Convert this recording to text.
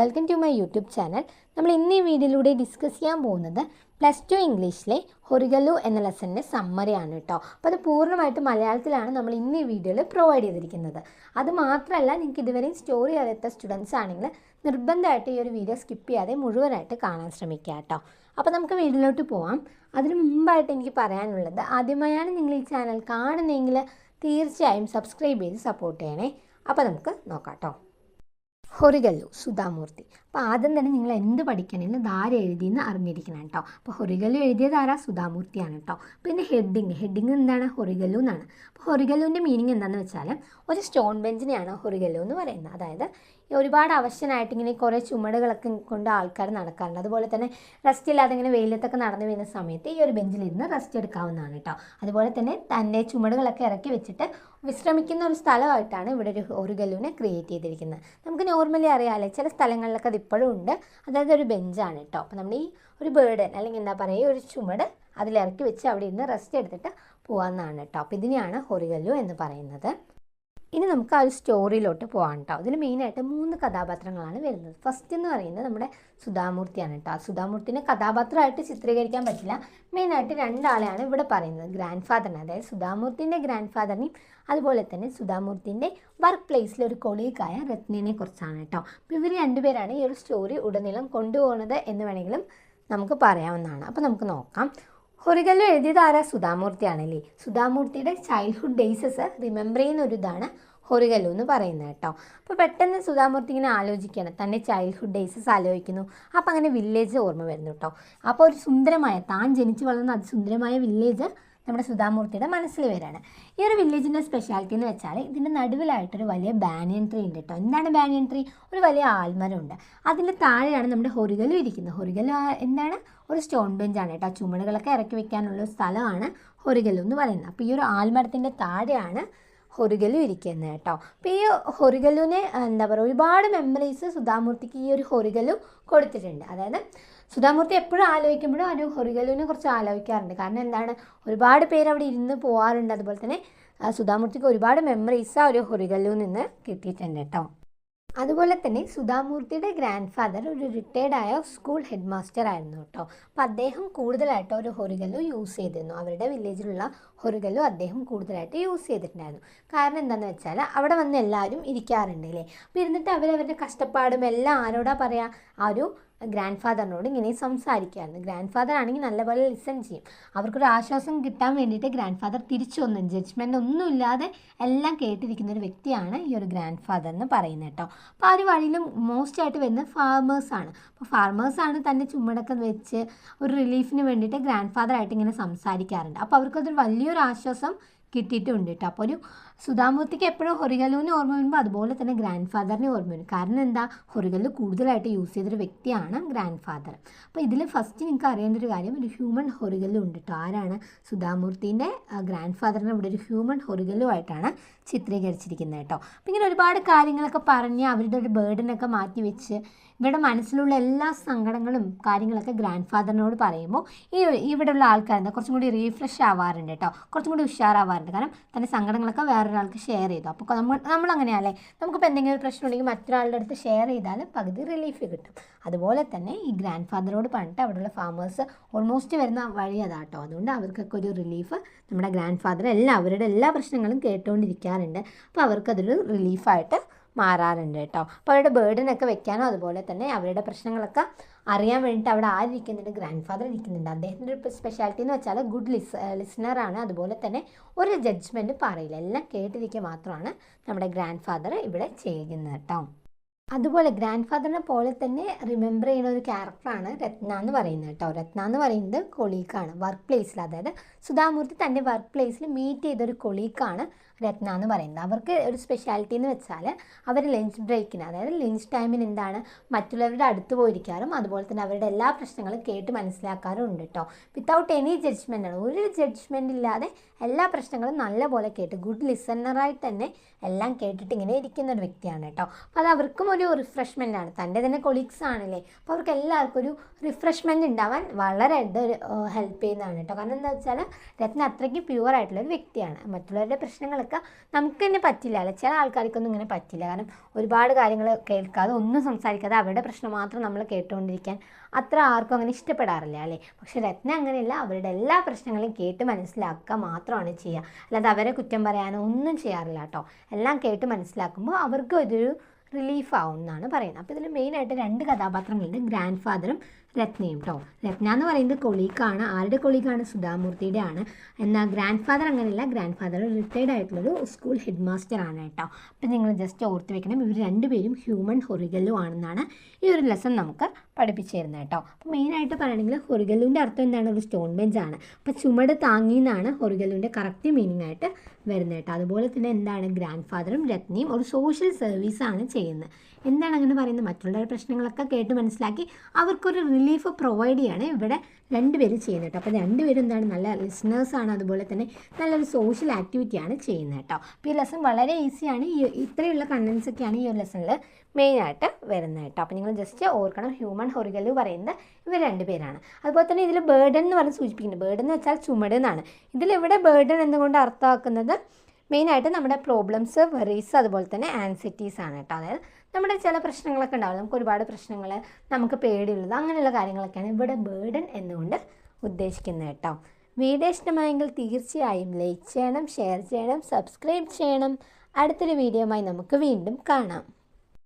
Welcome to my YouTube channel. നമ്മൾ ഇന്ന് ഈ വീഡിയോയിലൂടെ ഡിസ്കസ് ചെയ്യാൻ പോകുന്നത് പ്ലസ് ടു ഇംഗ്ലീഷിലെ ഹൊറിഗലു എന്ന ലെസണിന്റെ സമ്മറിയാണ് കേട്ടോ. അപ്പോൾ അത് പൂർണമായിട്ട് മലയാളത്തിലാണ് നമ്മൾ ഇന്ന് ഈ വീഡിയോയിൽ പ്രൊവൈഡ് ചെയ്തിരിക്കുന്നത്. അത് മാത്രമല്ല നിങ്ങൾക്ക് ഇതുവരെയും സ്റ്റോറി അറിയാത്ത സ്റ്റുഡൻസ് ആണെങ്കിൽ നിർബന്ധമായിട്ട് ഈ ഒരു വീഡിയോ സ്കിപ്പ് ചെയ്യാതെ മുഴുവനായിട്ട് കാണാൻ ശ്രമിക്കുക കേട്ടോ. അപ്പോൾ നമുക്ക് വീഡിയോയിലോട്ട് പോവാം. അതിന് മുമ്പായിട്ട് എനിക്ക് പറയാനുള്ളത് ആദ്യമായാണ് നിങ്ങൾ ഈ ചാനൽ കാണുന്നതെങ്കിൽ തീർച്ചയായും സബ്സ്ക്രൈബ് ചെയ്ത് സപ്പോർട്ട് ചെയ്യണേ. അപ്പോൾ നമുക്ക് നോക്കാം കേട്ടോ. ഹൊറിഗല്ലു സുധാമൂർത്തി. അപ്പോൾ ആദ്യം തന്നെ നിങ്ങൾ എന്ത് പഠിക്കണമെന്ന് ധാര എഴുതിയെന്ന് അറിഞ്ഞിരിക്കണം കേട്ടോ അപ്പോൾ ഹൊറികല്ലു എഴുതിയത് ആരാ? സുധാമൂർത്തിയാണ് കേട്ടോ പിന്നെ ഹെഡിങ് ഹെഡിങ് എന്താണ്? ഹൊറികല്ലു എന്നാണ്. അപ്പോൾ ഹൊറികല്ലുവിന്റെ മീനിങ് എന്താണെന്ന് വെച്ചാൽ ഒരു സ്റ്റോൺ ബെഞ്ചിനെയാണ് ഹൊറികല്ലു എന്ന് പറയുന്നത്. അതായത് ഒരുപാട് അവശനായിട്ട് ഇങ്ങനെ കുറേ ചുമടുകളൊക്കെ കൊണ്ട് ആൾക്കാർ നടക്കാറുണ്ട്. അതുപോലെ തന്നെ റെസ്റ്റ് ഇല്ലാതെ ഇങ്ങനെ വെയിലത്തൊക്കെ നടന്നു വരുന്ന സമയത്ത് ഈ ഒരു ബെഞ്ചിലിരുന്ന് റെസ്റ്റ് എടുക്കാവുന്നതാണ് കേട്ടോ അതുപോലെ തന്നെ തന്റെ ചുമടുകളൊക്കെ ഇറക്കി വെച്ചിട്ട് വിശ്രമിക്കുന്ന ഒരു സ്ഥലമായിട്ടാണ് ഇവിടെ ഒരു ഹൊറിഗല്ലുവിനെ ക്രിയേറ്റ് ചെയ്തിരിക്കുന്നത്. നമുക്ക് നോർമലി അറിയാമല്ലേ ചില സ്ഥലങ്ങളിലൊക്കെ അത് ഇപ്പോഴും ഉണ്ട്. അതായത് ഒരു ബെഞ്ചാണ് കേട്ടോ അപ്പോൾ നമ്മൾ ഈ ഒരു ബേർഡൻ അല്ലെങ്കിൽ എന്താ പറയുക ഒരു ചുമട് അതിലിറക്കി വെച്ച് അവിടെ ഇരുന്ന് റെസ്റ്റ് എടുത്തിട്ട് പോകാമെന്നാണ് കേട്ടോ അപ്പോൾ ഇതിനെയാണ് ഹൊറിഗല്ലു എന്ന് പറയുന്നത്. ഇനി നമുക്ക് ആ ഒരു സ്റ്റോറിയിലോട്ട് പോകാം കേട്ടോ അതിൽ മെയിനായിട്ട് മൂന്ന് കഥാപാത്രങ്ങളാണ് വരുന്നത്. ഫസ്റ്റ് എന്ന് പറയുന്നത് നമ്മുടെ സുധാമൂർത്തിയാണ് കേട്ടോ. സുധാമൂർത്തിനെ കഥാപാത്രമായിട്ട് ചിത്രീകരിക്കാൻ പറ്റില്ല. മെയിനായിട്ട് രണ്ടാളെയാണ് ഇവിടെ പറയുന്നത്. ഗ്രാൻഡ് ഫാദറിനെ അതായത് സുധാമൂർത്തിന്റെ ഗ്രാൻഡ് ഫാദറിനെയും അതുപോലെ തന്നെ സുധാമൂർത്തിന്റെ വർക്ക് പ്ലേസിലെ ഒരു കൊളീഗായ രത്നിനെ കുറിച്ചാണ് കേട്ടോ. അപ്പോൾ ഇവർ രണ്ടുപേരാണ് ഈ ഒരു സ്റ്റോറി ഉടനീളം കൊണ്ടുപോകുന്നത് എന്ന് വേണമെങ്കിലും നമുക്ക് പറയാവുന്നതാണ്. അപ്പോൾ നമുക്ക് നോക്കാം. ഹൊറിഗല്ലു എഴുതിയത് ആരാ? സുധാമൂർത്തിയാണല്ലേ. സുധാമൂർത്തിയുടെ ചൈൽഡ്ഹുഡ് ഡേയ്സസ് റിമെമ്പർ ചെയ്യുന്ന ഒരു ഇതാണ് എന്ന് പറയുന്നത് കേട്ടോ. അപ്പോൾ പെട്ടെന്ന് സുധാമൂർത്തി ഇങ്ങനെ ആലോചിക്കുകയാണ്. തന്റെ ചൈൽഡ്ഹുഡ് ഡേയ്സസ് ആലോചിക്കുന്നു. അപ്പോൾ അങ്ങനെ വില്ലേജ് ഓർമ്മ വരുന്നു കേട്ടോ. അപ്പോൾ ഒരു സുന്ദരമായ താൻ ജനിച്ചു വളർന്ന അതിസുന്ദരമായ വില്ലേജ് നമ്മുടെ സുധാമൂർത്തിയുടെ മനസ്സിൽ വരികയാണ് ഈ ഒരു വില്ലേജിന്റെ സ്പെഷ്യാലിറ്റി എന്ന് വെച്ചാൽ ഇതിന്റെ നടുവിലായിട്ടൊരു വലിയ ബാനിയൻ ട്രീ ഉണ്ട് കേട്ടോ എന്താണ് ബാനിയൻ ട്രീ ഒരു വലിയ ആൽമരമുണ്ട്. അതിന്റെ താഴെയാണ് നമ്മുടെ ഹൊറികലും ഇരിക്കുന്നത്. ഹൊറികലും എന്താണ്? ഒരു സ്റ്റോൺ ബെഞ്ചാണ് കേട്ടോ ചുമടുകളൊക്കെ ഇറക്കി വെക്കാനുള്ള ഒരു സ്ഥലമാണ് ഹൊറികലും എന്ന് പറയുന്നത്. അപ്പോൾ ഈ ഒരു ആൽമരത്തിന്റെ താഴെയാണ് ഹൊറിഗലു ഇരിക്കുന്നത് കേട്ടോ അപ്പോൾ ഈ ഹൊറിഗലുവിനെ എന്താ പറയുക ഒരുപാട് മെമ്മറീസ് സുധാമൂർത്തിക്ക് ഈ ഒരു ഹൊറിഗലു കൊടുത്തിട്ടുണ്ട്. അതായത് സുധാമൂർത്തി എപ്പോഴും ആലോചിക്കുമ്പോഴും അനു ഹൊറിഗലുവിനെ കുറിച്ച് ആലോചിക്കാറുണ്ട്. കാരണം എന്താണ്? ഒരുപാട് പേര് അവിടെ ഇരുന്ന് പോകാറുണ്ട് അതുപോലെ തന്നെ സുധാമൂർത്തിക്ക് ഒരുപാട് മെമ്മറീസ് ആ ഒരു ഹൊറിഗലു നിന്ന് കിട്ടിയിട്ടുണ്ട് കേട്ടോ. അതുപോലെ തന്നെ സുധാമൂർത്തിയുടെ ഗ്രാൻഡ് ഫാദർ ഒരു റിട്ടയർഡ് ആയ സ്കൂൾ ഹെഡ് മാസ്റ്റർ ആയിരുന്നു കേട്ടോ. അപ്പോൾ അദ്ദേഹം കൂടുതലായിട്ട് ഒരു ഹൊറിഗലു യൂസ് ചെയ്തിരുന്നു. അവരുടെ വില്ലേജിലുള്ള ഹൊറിഗലു അദ്ദേഹം കൂടുതലായിട്ട് യൂസ് ചെയ്തിട്ടുണ്ടായിരുന്നു. കാരണം എന്താണെന്ന് വെച്ചാൽ അവിടെ വന്ന് എല്ലാവരും ഇരിക്കാറുണ്ട് അല്ലേ? അപ്പോൾ ഇരുന്നിട്ട് അവരവരുടെ കഷ്ടപ്പാടും എല്ലാം ആരോടാ പറയുക ആ ഒരു ഗ്രാൻഡ് ഫാദറിനോട് ഇങ്ങനെ സംസാരിക്കുമായിരുന്നു ഗ്രാൻഡ് ഫാദർ ആണെങ്കിൽ നല്ലപോലെ ലിസൺ ചെയ്യും. അവർക്കൊരു ആശ്വാസം കിട്ടാൻ വേണ്ടിയിട്ട് ഗ്രാൻഡ് ഫാദർ തിരിച്ചു വന്നു ജഡ്ജ്മെന്റ് ഒന്നുമില്ലാതെ എല്ലാം കേട്ടിരിക്കുന്ന ഒരു വ്യക്തിയാണ് ഈ ഒരു ഗ്രാൻഡ് ഫാദർ എന്ന് പറയുന്നത് കേട്ടോ. അപ്പോൾ ആ ഒരു വഴിയിലും മോസ്റ്റ് ആയിട്ട് വരുന്നത് ഫാർമേഴ്സാണ് അപ്പോൾ ഫാർമേഴ്സാണ് തന്റെ ചുമടൊക്കെ വെച്ച് ഒരു റിലീഫിന് വേണ്ടിയിട്ട് ഗ്രാൻഡ് ഫാദർ ആയിട്ട് ഇങ്ങനെ സംസാരിക്കാറുണ്ട്. അപ്പോൾ അവർക്കതൊരു വലിയൊരു ആശ്വാസം കിട്ടിയിട്ടുണ്ട് കേട്ടോ അപ്പോൾ ഒരു സുധാമൂർത്തിക്ക് എപ്പോഴും ഹൊറിഗലുവിനെ ഓർമ്മ വരുമ്പോൾ അതുപോലെ തന്നെ ഗ്രാൻഡ് ഫാദറിനെ ഓർമ്മ വരും. കാരണം എന്താ? ഹൊറികല്ല് കൂടുതലായിട്ട് യൂസ് ചെയ്തൊരു വ്യക്തിയാണ് ഗ്രാൻഡ് ഫാദർ അപ്പോൾ ഇതിൽ ഫസ്റ്റ് നിങ്ങൾക്ക് അറിയേണ്ട ഒരു കാര്യം ഒരു ഹ്യൂമൻ ഹൊറിഗല്ലു ഉണ്ട് കേട്ടോ ആരാണ് സുധാമൂർത്തിന്റെ ഗ്രാൻഡ് ഫാദറിനെ ഇവിടെ ഒരു ഹ്യൂമൻ ഹൊറികല്ലുമായിട്ടാണ് ചിത്രീകരിച്ചിരിക്കുന്നത് കേട്ടോ. അപ്പോൾ ഇങ്ങനെ ഒരുപാട് കാര്യങ്ങളൊക്കെ പറഞ്ഞ് അവരുടെ ഒരു ബേർഡനൊക്കെ മാറ്റി വെച്ച് ഇവരുടെ മനസ്സിലുള്ള എല്ലാ സങ്കടങ്ങളും കാര്യങ്ങളൊക്കെ ഗ്രാൻഡ് ഫാദറിനോട് പറയുമ്പോൾ ഈ ഇവിടെയുള്ള ആൾക്കാർ എന്താ കുറച്ചും കൂടി റീഫ്രഷ് ആവാറുണ്ട് കേട്ടോ കുറച്ചും കൂടി ഉഷാറാവാറുണ്ട്. കാരണം തന്റെ സങ്കടങ്ങളൊക്കെ വേറൊരാൾക്ക് ഷെയർ ചെയ്തു. അപ്പോൾ നമ്മൾ നമ്മളങ്ങനെയല്ലേ? നമുക്കിപ്പോൾ എന്തെങ്കിലും ഒരു പ്രശ്നം ഉണ്ടെങ്കിൽ മറ്റൊരാളുടെ അടുത്ത് ഷെയർ ചെയ്താൽ പകുതി റിലീഫ് കിട്ടും. അതുപോലെ തന്നെ ഈ ഗ്രാൻഡ് ഫാദറോട് പറഞ്ഞിട്ട് അവിടെയുള്ള ഫാമേഴ്സ് ഓൾമോസ്റ്റ് വരുന്ന വഴി അതാട്ടോ അതുകൊണ്ട് അവർക്കൊക്കെ ഒരു റിലീഫ് നമ്മുടെ ഗ്രാൻഡ് ഫാദർ എല്ലാം അവരുടെ എല്ലാ പ്രശ്നങ്ങളും കേട്ടുകൊണ്ടിരിക്കാറുണ്ട് അപ്പോൾ അവർക്കതൊരു റിലീഫായിട്ട് മാറാറുണ്ട് കേട്ടോ. അപ്പോൾ അവരുടെ ബേർഡനൊക്കെ വെക്കാനോ അതുപോലെ തന്നെ അവരുടെ പ്രശ്നങ്ങളൊക്കെ അറിയാൻ വേണ്ടിയിട്ട് അവിടെ ആരിരിക്കുന്നുണ്ട്? ഗ്രാൻഡ് ഫാദർ ഇരിക്കുന്നുണ്ട്. അദ്ദേഹത്തിന്റെ ഒരു സ്പെഷ്യാലിറ്റി എന്ന് വെച്ചാൽ ഗുഡ് ലിസ് ലിസണറാണ് അതുപോലെ തന്നെ ഒരു ജഡ്ജ്മെന്റ് പറയില്ല. എല്ലാം കേട്ടിരിക്കുക മാത്രമാണ് നമ്മുടെ ഗ്രാൻഡ് ഫാദർ ഇവിടെ ചെയ്യുന്നത് കേട്ടോ. അതുപോലെ ഗ്രാൻഡ് ഫാദറിനെ പോലെ തന്നെ റിമെമ്പർ ചെയ്യുന്ന ഒരു ക്യാരക്ടറാണ് രത്ന എന്ന് പറയുന്നത് കേട്ടോ. രത്ന എന്ന് പറയുന്നത് കൊളീക്കാണ് വർക്ക് പ്ലേസിൽ അതായത് സുധാമൂർത്തി തന്റെ വർക്ക് പ്ലേസിൽ മീറ്റ് ചെയ്തൊരു കൊളീക്കാണ് രത്ന എന്ന് പറയുന്നത്. അവർക്ക് ഒരു സ്പെഷ്യാലിറ്റി എന്ന് വെച്ചാൽ അവർ ലഞ്ച് ബ്രേക്കിന് അതായത് ലഞ്ച് ടൈമിന് എന്താണ് മറ്റുള്ളവരുടെ അടുത്ത് പോയിരിക്കാറും അതുപോലെ തന്നെ അവരുടെ എല്ലാ പ്രശ്നങ്ങളും കേട്ട് മനസ്സിലാക്കാറും ഉണ്ട് കേട്ടോ വിത്തൗട്ട് എനി ജഡ്ജ്മെന്റ് ഒരു ജഡ്ജ്മെന്റ് ഇല്ലാതെ എല്ലാ പ്രശ്നങ്ങളും നല്ലപോലെ കേട്ട് ഗുഡ് ലിസണറായിട്ട് തന്നെ എല്ലാം കേട്ടിട്ട് ഇങ്ങനെ ഇരിക്കുന്ന ഒരു വ്യക്തിയാണ് കേട്ടോ അപ്പോൾ അത് അവർക്കും ഒരു റിഫ്രഷ്മെന്റ് ആണ്. തന്റെ തന്നെ കൊളീഗ്സ് ആണല്ലേ. അപ്പോൾ അവർക്ക് എല്ലാവർക്കും ഒരു റിഫ്രഷ്മെന്റ് ഉണ്ടാവാൻ വളരെ ഹെൽപ്പ് ചെയ്യുന്നതാണ് കേട്ടോ കാരണം എന്താ വെച്ചാൽ രത്ന അത്രയ്ക്ക് പ്യുവർ ആയിട്ടുള്ള ഒരു വ്യക്തിയാണ്. മറ്റുള്ളവരുടെ പ്രശ്നങ്ങളൊക്കെ നമുക്ക് തന്നെ പറ്റില്ല. അല്ലെ? ചില ആൾക്കാർക്കൊന്നും ഇങ്ങനെ പറ്റില്ല. കാരണം ഒരുപാട് കാര്യങ്ങൾ കേൾക്കാതെ ഒന്നും സംസാരിക്കാതെ അവരുടെ പ്രശ്നം മാത്രം നമ്മൾ കേട്ടുകൊണ്ടിരിക്കാൻ അത്ര ആർക്കും അങ്ങനെ ഇഷ്ടപ്പെടാറില്ല. അല്ലേ? പക്ഷെ രത്ന അങ്ങനെയല്ല. അവരുടെ എല്ലാ പ്രശ്നങ്ങളും കേട്ട് മനസ്സിലാക്കുക മാത്രമാണ് ചെയ്യുക. അല്ലാതെ അവരെ കുറ്റം പറയാനോ ഒന്നും ചെയ്യാറില്ല കേട്ടോ. എല്ലാം കേട്ട് മനസ്സിലാക്കുമ്പോൾ അവർക്ക് ഇതൊരു റിലീഫ് ആവും എന്നാണ് പറയുന്നത്. അപ്പോൾ ഇതിൽ മെയിനായിട്ട് രണ്ട് കഥാപാത്രങ്ങളുണ്ട്. ഗ്രാൻഡ് ഫാദറും രത്നയും കേട്ടോ രത്ന എന്ന് പറയുന്നത് കൊളീക്കാണ് ആരുടെ കൊളീക്കാണ് സുധാമൂർത്തിയുടെ ആണ് എന്നാൽ ഗ്രാൻഡ് ഫാദർ അങ്ങനെയല്ല. ഗ്രാൻഡ് ഫാദർ റിട്ടയർഡ് ആയിട്ടുള്ളൊരു സ്കൂൾ ഹെഡ് മാസ്റ്റർ ആണ് കേട്ടോ. അപ്പം നിങ്ങൾ ജസ്റ്റ് ഓർത്ത് വെക്കണം. ഇവർ രണ്ടുപേരും ഹ്യൂമൻ ഹൊറിഗല്ലു ആണെന്നാണ് ഈ ഒരു ലെസൺ നമുക്ക് പഠിപ്പിച്ചു തരുന്നത് കേട്ടോ അപ്പോൾ മെയിനായിട്ട് പറയുകയാണെങ്കിൽ ഹൊറിഗല്ലുവിന്റെ അർത്ഥം എന്താണ്? ഒരു സ്റ്റോൺ ബെഞ്ച് ആണ്. അപ്പോൾ ചുമട് താങ്ങി എന്നാണ് ഹൊറിഗല്ലുവിന്റെ കറക്റ്റ് മീനിങ് ആയിട്ട് വരുന്നത് കേട്ടോ. അതുപോലെ തന്നെ എന്താണ്? ഗ്രാൻഡ് ഫാദറും രത്നയും ഒരു സോഷ്യൽ സർവീസാണ് ചെയ്യുന്നത്. എന്താണ് അങ്ങനെ പറയുന്നത്? മറ്റുള്ളവരുടെ പ്രശ്നങ്ങളൊക്കെ കേട്ട് മനസ്സിലാക്കി അവർക്കൊരു റിലീഫ് പ്രൊവൈഡ് ചെയ്യാണ് ഇവിടെ രണ്ടുപേരും ചെയ്യുന്നത് കേട്ടോ. അപ്പോൾ രണ്ടുപേരും എന്താണ് നല്ല ലിസണേഴ്സാണ് അതുപോലെ തന്നെ നല്ലൊരു സോഷ്യൽ ആക്ടിവിറ്റിയാണ് ചെയ്യുന്നത് കേട്ടോ. അപ്പോൾ ഈ ലെസൺ വളരെ ഈസിയാണ് ഈ ഇത്രയുള്ള കണ്ടൻസ് ഒക്കെയാണ് ഈ ഒരു ലെസണിൽ മെയിനായിട്ട് വരുന്നത് കേട്ടോ. അപ്പോൾ നിങ്ങൾ ജസ്റ്റ് ഓർക്കണം ഹ്യൂമൻ എന്ന് പറയുന്നത് ഇവർ രണ്ടുപേരാണ് അതുപോലെ തന്നെ ഇതിൽ ബേർഡൻ എന്ന് പറഞ്ഞ് സൂചിപ്പിക്കുന്നത് ബേർഡൻ എന്ന് വെച്ചാൽ ചുമട് എന്നാണ്. ഇതിലിവിടെ ബേർഡൻ എന്നുകൊണ്ട് അർത്ഥമാക്കുന്നത്? മെയിനായിട്ട് നമ്മുടെ പ്രോബ്ലംസ് വെറീസ് അതുപോലെ തന്നെ ആൻസിറ്റീസ് ആണ് കേട്ടോ. അതായത് നമ്മുടെ ചില പ്രശ്നങ്ങളൊക്കെ ഉണ്ടാവില്ല. നമുക്ക് ഒരുപാട് പ്രശ്നങ്ങൾ നമുക്ക് പേടിയുള്ളത് അങ്ങനെയുള്ള കാര്യങ്ങളൊക്കെയാണ് ഇവിടെ ബേർഡൻ എന്നുകൊണ്ട് ഉദ്ദേശിക്കുന്നത് കേട്ടോ. വീഡിയോ ഇഷ്ടമായെങ്കിൽ തീർച്ചയായും ലൈക്ക് ചെയ്യണം ഷെയർ ചെയ്യണം സബ്സ്ക്രൈബ് ചെയ്യണം. അടുത്തൊരു വീഡിയോയുമായി നമുക്ക് വീണ്ടും കാണാം.